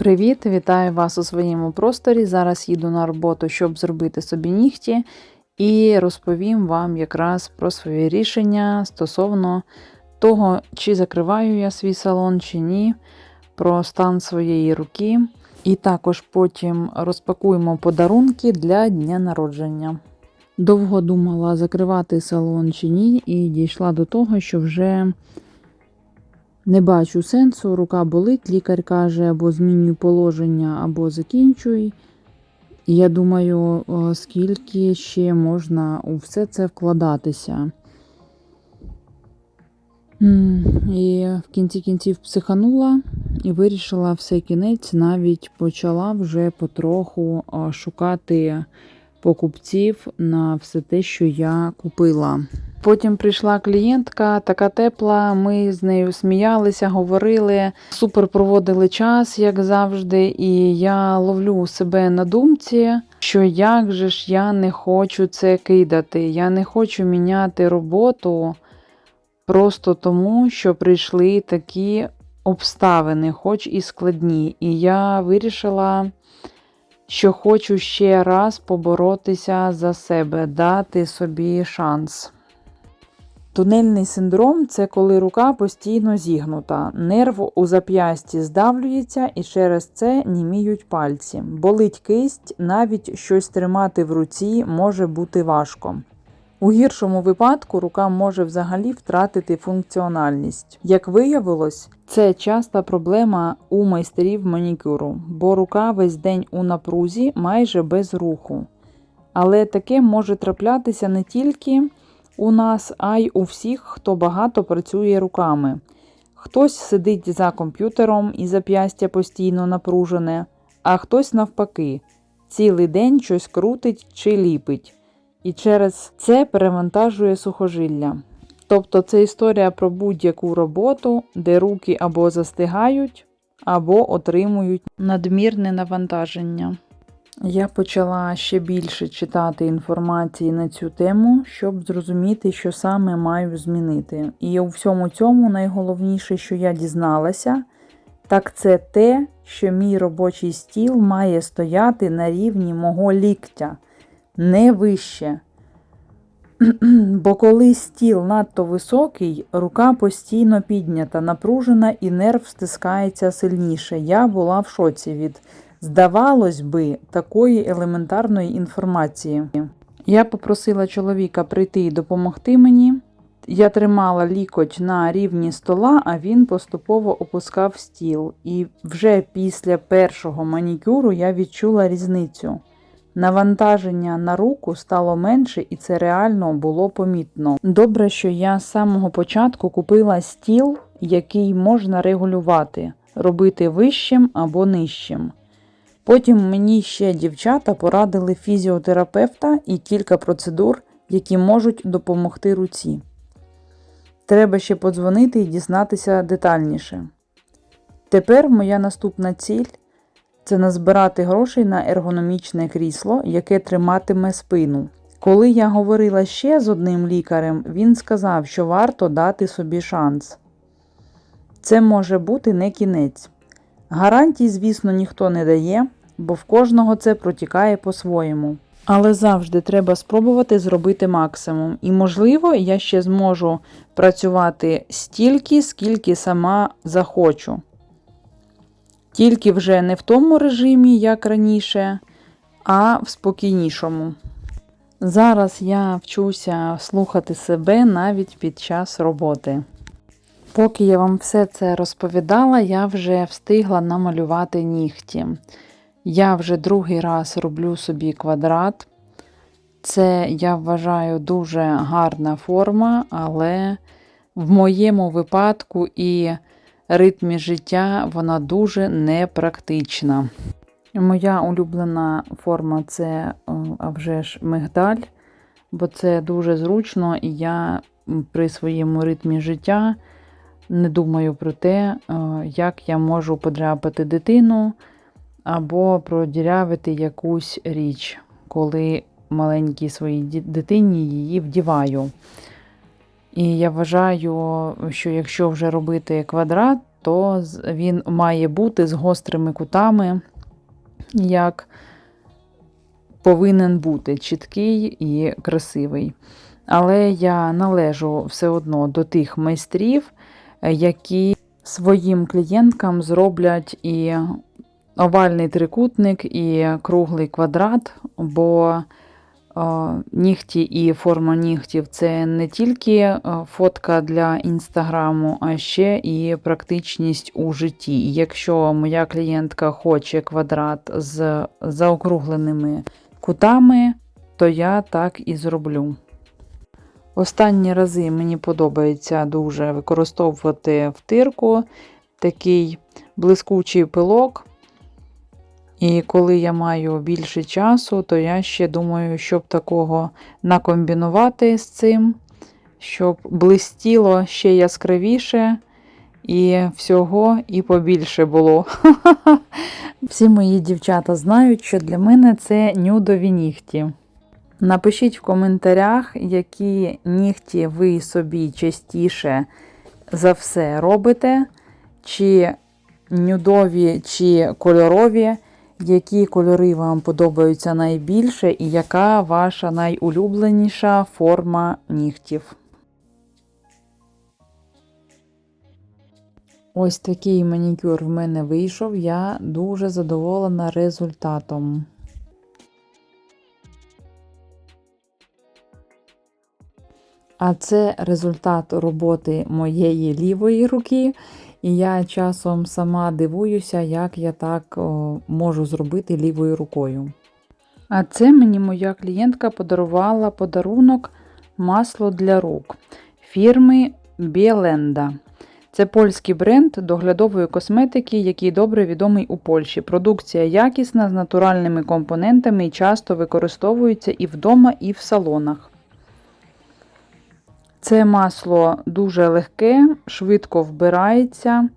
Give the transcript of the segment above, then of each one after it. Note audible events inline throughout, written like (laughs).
Привіт, вітаю вас у своєму просторі. Зараз їду на роботу, щоб зробити собі нігті, і розповім вам якраз про своє рішення стосовно того, чи закриваю я свій салон, чи ні, про стан своєї руки. І також потім розпакуємо подарунки для дня народження. Довго думала, закривати салон чи ні, і дійшла до того, що вже не бачу сенсу, рука болить, лікар каже, або змінюй положення, або закінчуй. Я думаю, скільки ще можна у все це вкладатися. І в кінці кінців психанула і вирішила все кінець, навіть почала вже потроху шукати покупців на все те, що я купила. Потім прийшла клієнтка, така тепла. Ми з нею сміялися, говорили, супер проводили час, як завжди. І я ловлю себе на думці, що як же ж я не хочу це кидати. Я не хочу міняти роботу просто тому, що прийшли такі обставини, хоч і складні. І я вирішила. Що хочу ще раз поборотися за себе, дати собі шанс. Тунельний синдром це коли рука постійно зігнута, нерв у зап'ясті здавлюється і через це німіють пальці. Болить кисть, навіть щось тримати в руці може бути важко. У гіршому випадку рука може взагалі втратити функціональність. Як виявилось, це часта проблема у майстерів манікюру, бо рука весь день у напрузі майже без руху. Але таке може траплятися не тільки у нас, а й у всіх, хто багато працює руками. Хтось сидить за комп'ютером і зап'ястя постійно напружене, а хтось навпаки, цілий день щось крутить чи ліпить. І через це перевантажує сухожилля. Тобто це історія про будь-яку роботу, де руки або застигають, або отримують надмірне навантаження. Я почала ще більше читати інформації на цю тему, щоб зрозуміти, що саме маю змінити. І у всьому цьому найголовніше, що я дізналася, так це те, що мій робочий стіл має стояти на рівні мого ліктя, не вище. (clears throat) Бо коли стіл надто високий, рука постійно піднята, напружена і нерв стискається сильніше. Я була в шоці від, здавалось би, такої елементарної інформації. Я попросила чоловіка прийти і допомогти мені. Я тримала лікоть на рівні стола, а він поступово опускав стіл. І вже після першого манікюру я відчула різницю. Навантаження на руку стало менше, і це реально було помітно. Добре, що я з самого початку купила стіл, який можна регулювати, робити вищим або нижчим. Потім мені ще дівчата порадили фізіотерапевта і кілька процедур, які можуть допомогти руці. Треба ще подзвонити і дізнатися детальніше. Тепер моя наступна ціль це назбирати грошей на ергономічне крісло, яке триматиме спину. Коли я говорила ще з одним лікарем, він сказав, що варто дати собі шанс. Це може бути не кінець. Гарантій, звісно, ніхто не дає, бо в кожного це протікає по-своєму. Але завжди треба спробувати зробити максимум. І, можливо, я ще зможу працювати стільки, скільки сама захочу. Тільки вже не в тому режимі, як раніше, а в спокійнішому. Зараз я вчуся слухати себе навіть під час роботи. Поки я вам все це розповідала, я вже встигла намалювати нігті. Я вже другий раз роблю собі квадрат. Це, я вважаю, дуже гарна форма, але в моєму випадку і ритмі життя вона дуже непрактична. Моя улюблена форма це а вже ж мигдаль, бо це дуже зручно, і я при своєму ритмі життя не думаю про те, як я можу подряпати дитину або продірявити якусь річ, коли маленькій своїй дитині її вдіваю. І я вважаю, що якщо вже робити квадрат, то він має бути з гострими кутами, як повинен бути чіткий і красивий. Але я належу все одно до тих майстрів, які своїм клієнткам зроблять і овальний трикутник, і круглий квадрат, бо нігті і форма нігтів це не тільки е, фотка для інстаграму, а ще і практичність у житті. Якщо моя клієнтка хоче квадрат з заокругленими кутами, то я так і зроблю. Останні рази мені подобається дуже використовувати втирку, такий блискучий пилок. І коли я маю більше часу, то я ще думаю, щоб такого накомбінувати з цим, щоб блистіло ще яскравіше і всього і побільше було. (laughs) Всі мої дівчата знають, що для мене це нюдові нігті. Напишіть в коментарях, які нігті ви собі частіше за все робите, чи нюдові, чи кольорові, які кольори вам подобаються найбільше, і яка ваша найулюбленіша форма нігтів. Ось такий манікюр в мене вийшов. Я дуже задоволена результатом. А це результат роботи моєї лівої руки. І я часом сама дивуюся, як я так можу зробити лівою рукою. А це мені моя клієнтка подарувала подарунок масло для рук фірми Біеленда. Це польський бренд доглядової косметики, який добре відомий у Польщі. Продукція якісна з натуральними компонентами і часто використовується і вдома, і в салонах. Це масло дуже легке, швидко вбирається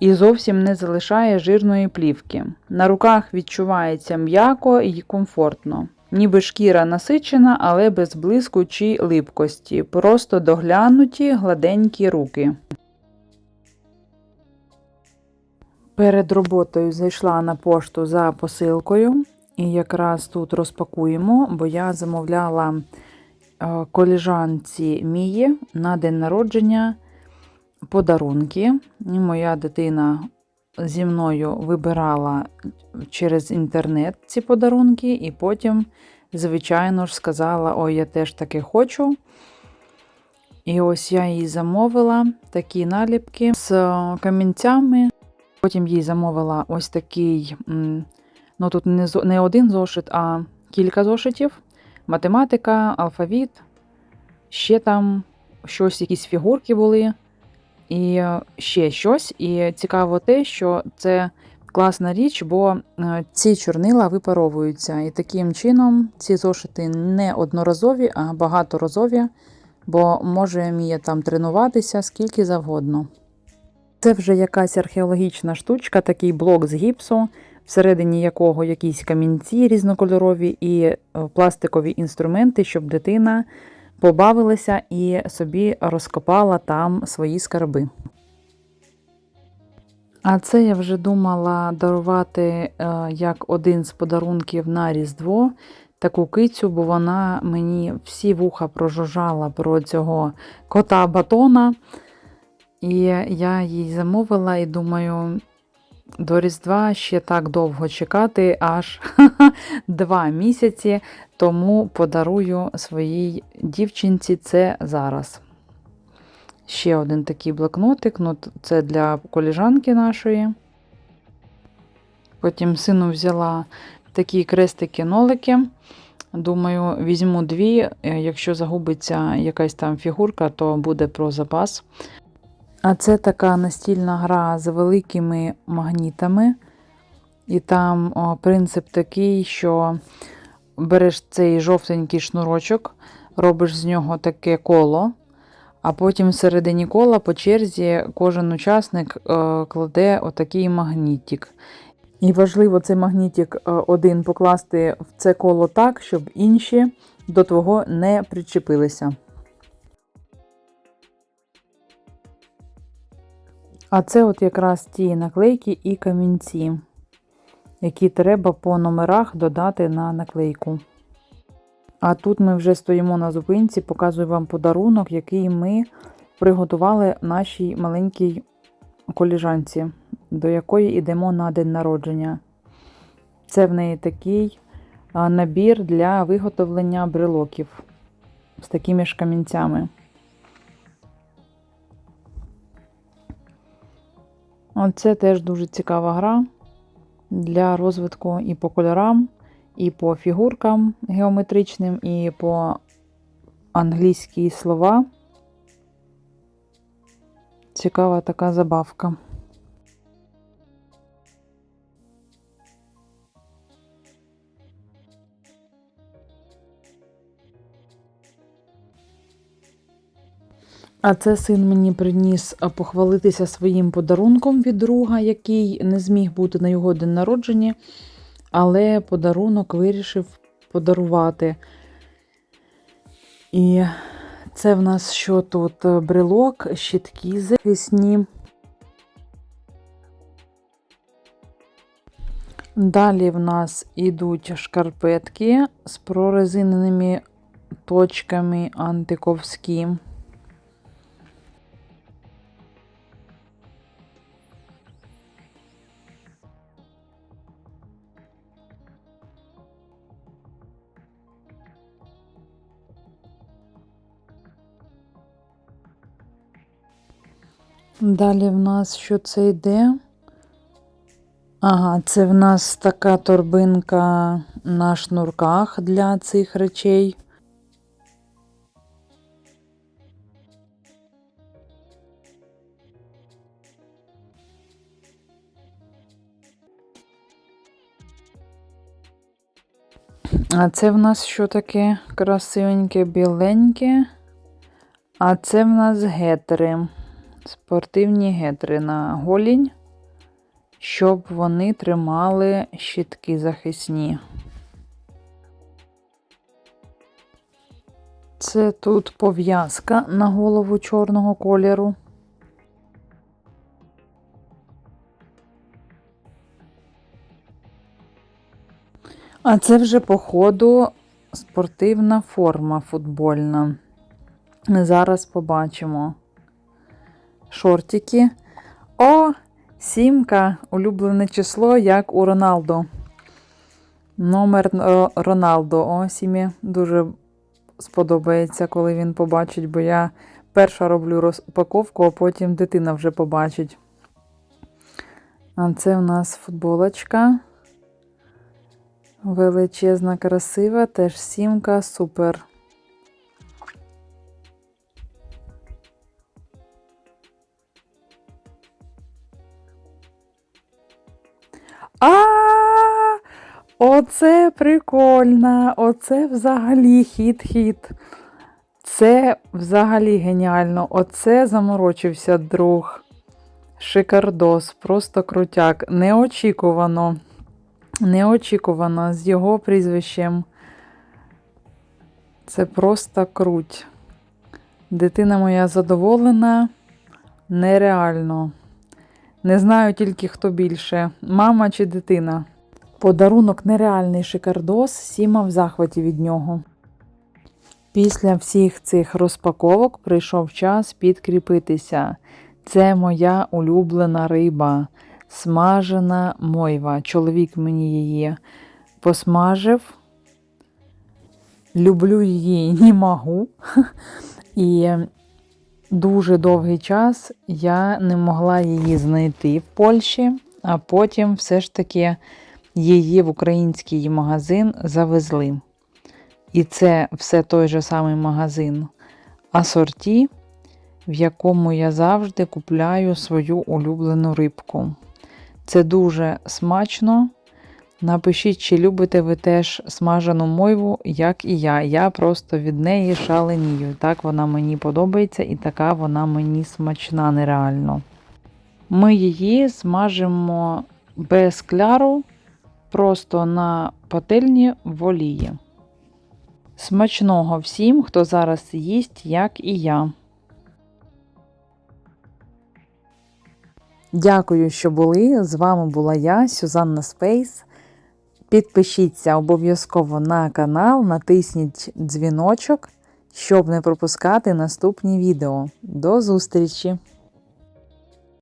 і зовсім не залишає жирної плівки. На руках відчувається м'яко і комфортно. Ніби шкіра насичена, але без блиску чи липкості. Просто доглянуті гладенькі руки. Перед роботою зайшла на пошту за посилкою, і якраз тут розпакуємо, бо я замовляла коліжанці Мії на день народження подарунки. Моя дитина зі мною вибирала через інтернет ці подарунки, і потім, звичайно ж, сказала: Ой, я теж таке хочу. І ось я їй замовила такі наліпки з камінцями. Потім їй замовила ось такий, ну тут не один зошит, а кілька зошитів. Математика, алфавіт, ще там щось, якісь фігурки були, і е, ще щось. І цікаво те, що це класна річ, бо е, ці чорнила випаровуються. І таким чином ці зошити не одноразові, а багаторазові, бо може Мія там тренуватися скільки завгодно. Це вже якась археологічна штучка, такий блок з гіпсу, всередині якого якісь камінці різнокольорові і е, пластикові інструменти, щоб дитина побавилася і собі розкопала там свої скарби. А це я вже думала дарувати е, як один з подарунків на Різдво таку кицю, бо вона мені всі вуха прожужжала про цього кота батона. І я їй замовила і думаю, до Різдва ще так довго чекати, аж (laughs) два місяці, тому подарую своїй дівчинці це зараз. Ще один такий блокнотик, ну це для коліжанки нашої. Потім сину взяла такі крестики-нолики. Думаю, візьму дві. е, Якщо загубиться якась там фігурка, то буде про запас. А це така настільна гра з великими магнітами. І там о, принцип такий, що береш цей жовтенький шнурочок, робиш з нього таке коло, а потім всередині кола по черзі кожен учасник е, кладе отакий магнітик. І важливо цей магнітик е, один покласти в це коло так, щоб інші до твого не причепилися. А це от якраз ті наклейки і камінці, які треба по номерах додати на наклейку. А тут ми вже стоїмо на зупинці, показую вам подарунок, який ми приготували нашій маленькій коліжанці, до якої йдемо на день народження. Це в неї такий набір для виготовлення брелоків з такими ж камінцями. Оце теж дуже цікава гра для розвитку і по кольорам, і по фігуркам геометричним, і по англійські слова. Цікава така забавка. А це син мені приніс похвалитися своїм подарунком від друга, який не зміг бути на його день народження, але подарунок вирішив подарувати. І це в нас що тут? Брелок, щітки захисні. Далі в нас ідуть шкарпетки з прорезиненими точками антиковські. Далі в нас що це йде? Ага, це в нас така торбинка на шнурках для цих речей. А це в нас що таке красивеньке, біленьке. А це в нас гетери. Спортивні гетри на голінь, щоб вони тримали щітки захисні. Це тут пов'язка на голову чорного кольору. А це вже, по ходу, спортивна форма футбольна. Зараз побачимо шортики. О, сімка, улюблене число, як у Роналдо. Номер Роналдо. О, сім'ї дуже сподобається, коли він побачить, бо я перша роблю розпаковку, а потім дитина вже побачить. А це в нас футболочка. Величезна, красива, теж сімка, супер. А, оце прикольно, оце взагалі хіт-хіт. Це взагалі геніально. Оце заморочився друг. Шикардос, просто крутяк. Неочікувано. Неочікувано з його прізвищем. Це просто круть. Дитина моя задоволена. Нереально. Не знаю тільки хто більше, мама чи дитина. Подарунок нереальний шикардос, Сіма в захваті від нього. Після всіх цих розпаковок прийшов час підкріпитися. Це моя улюблена риба, смажена мойва. Чоловік мені її посмажив. Люблю її (laughs) не можу. І Дуже довгий час я не могла її знайти в Польщі, а потім все ж таки її в український магазин завезли. І це все той же самий магазин Асорті, в якому я завжди купляю свою улюблену рибку. Це дуже смачно. Напишіть, чи любите ви теж смажену мойву, як і я. Я просто від неї шаленію. Так вона мені подобається і така вона мені смачна нереально. Ми її смажимо без кляру, просто на пательні в олії. Смачного всім, хто зараз їсть, як і я. Дякую, що були. З вами була я, Сюзанна Спейс. Підпишіться обов'язково на канал, натисніть дзвіночок, щоб не пропускати наступні відео. До зустрічі!